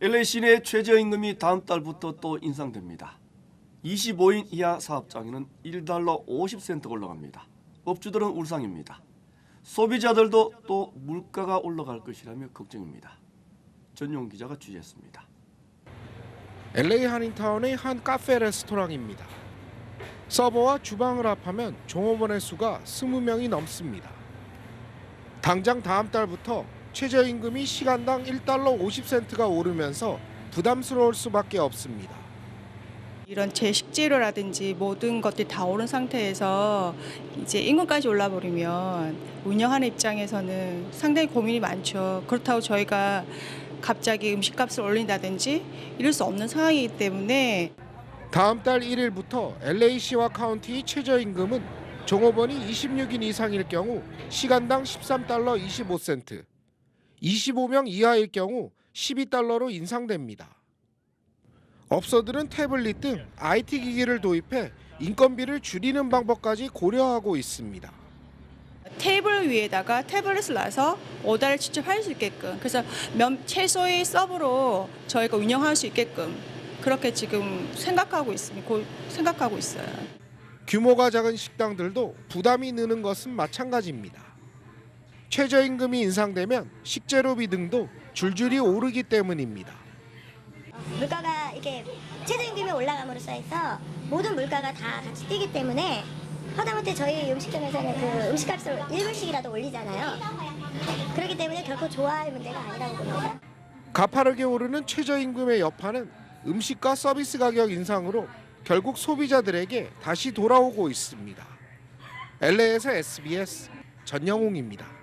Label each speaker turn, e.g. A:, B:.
A: LA 시내 최저임금이 다음 달부터 또 인상됩니다. 25인 이하 사업장에는 1달러 50센트 올라갑니다. 업주들은 울상입니다. 소비자들도 또 물가가 올라갈 것이라며 걱정입니다. 전용 기자가 취재했습니다.
B: LA 한인타운의 한 카페 레스토랑입니다. 서버와 주방을 합하면 종업원의 수가 20명이 넘습니다. 당장 다음 달부터 최저임금이 시간당 1달러 50센트가 오르면서 부담스러울 수밖에 없습니다.
C: 이런 제 식재료라든지 모든 것들이 다 오른 상태에서 이제 임금까지 올라버리면 운영하는 입장에서는 상당히 고민이 많죠. 그렇다고 저희가 갑자기 음식값을 올린다든지 이럴 수 없는 상황이기 때문에
B: 다음 달 1일부터 LA시와 카운티의 최저임금은 종업원이 26인 이상일 경우 시간당 13달러 25센트, 25명 이하일 경우 12달러로 인상됩니다. 업소들은 태블릿 등 IT 기기를 도입해 인건비를 줄이는 방법까지 고려하고 있습니다.
C: 테이블 위에다가 태블릿을 놔서 오다를 직접 할수 있게끔 그래서 면, 최소의 서브로 저희가 운영할 수 있게끔 그렇게 지금 생각하고 있습니다. 고- 생각하고 있어요.
B: 규모가 작은 식당들도 부담이 느는 것은 마찬가지입니다. 최저임금이 인상되면 식재료비 등도 줄줄이 오르기 때문입니다.
D: 물가가 이렇게 최저임금이 올라감으로써 해서 모든 물가가 다 같이 뛰기 때문에 하다못해 저희 음식점에서는 그 음식값을 1불씩이라도 올리잖아요. 그렇기 때문에 결코 좋아할 문제가 아니라고 봅니다.
B: 가파르게 오르는 최저임금의 여파는 음식과 서비스 가격 인상으로 결국 소비자들에게 다시 돌아오고 있습니다. LA에서 SBS 전영웅입니다.